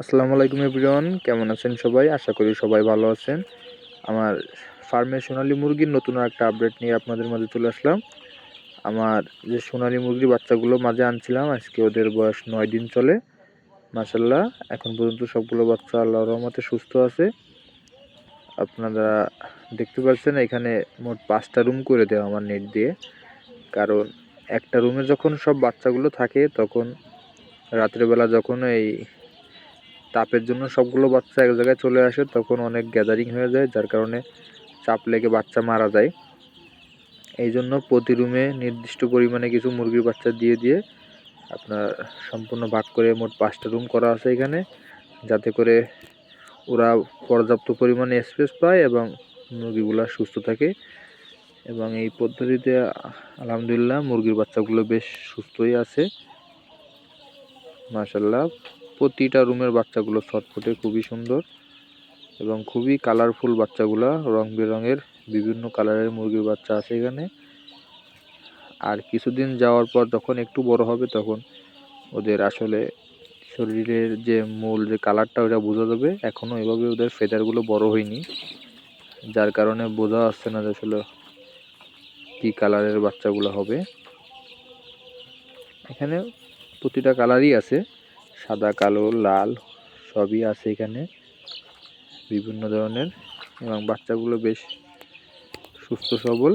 আসসালামু আলাইকুম এভরিওয়ান, কেমন আছেন সবাই? আশা করি সবাই ভালো আছেন। আমার ফার্মে সোনালী মুরগির নতুন একটা আপডেট নিয়ে আপনাদের মাঝে চলে আসলাম। আমার যে সোনালী মুরগির বাচ্চাগুলো মাঝে আনছিলাম, আজকে ওদের বয়স নয় দিন চলে। মাসাল্লাহ এখন পর্যন্ত সবগুলো বাচ্চা আল্লাহ রহমতে সুস্থ আছে। আপনারা দেখতে পাচ্ছেন, এখানে মোট পাঁচটা রুম করে দেওয়া আমার নেট দিয়ে। কারণ একটা রুমে যখন সব বাচ্চাগুলো থাকে, তখন রাত্রেবেলা যখন এই তাপের জন্য সবগুলো বাচ্চা এক জায়গায় চলে আসে, তখন অনেক গ্যাদারিং হয়ে যায়, যার কারণে চাপ লেগে বাচ্চা মারা যায়। এই জন্য প্রতি রুমে নির্দিষ্ট পরিমাণে কিছু মুরগির বাচ্চা দিয়ে দিয়ে আপনার সম্পূর্ণ ভাগ করে মোট পাঁচটা রুম করা আছে এখানে, যাতে করে ওরা পর্যাপ্ত পরিমাণে স্পেস পায় এবং মুরগিগুলো সুস্থ থাকে। এবং এই পদ্ধতিতে আলহামদুলিল্লাহ মুরগির বাচ্চাগুলো বেশ সুস্থই আছে। মাশাল্লাহ প্রতিটা রুমের বাচ্চাগুলো ছটফটে, খুবই সুন্দর এবং খুবই কালারফুল বাচ্চাগুলো, রং বেরঙের বিভিন্ন কালারের মুরগির বাচ্চা আছে এখানে। আর কিছুদিন যাওয়ার পর যখন একটু বড় হবে তখন ওদের আসলে শরীরের যে মূল যে কালারটা ওটা বোঝা যাবে। এখনও এভাবে ওদের ফেদারগুলো বড় হয়নি। যার কারণে বোঝা আসছে না যে আসলে কী কালারের বাচ্চাগুলো হবে। এখানে প্রতিটা কালারই আছে। সাদা কালো লাল সবই আছে এখানে। বিভিন্ন ধরনের এবং বাচ্চাগুলো বেশ সুস্থ সবল।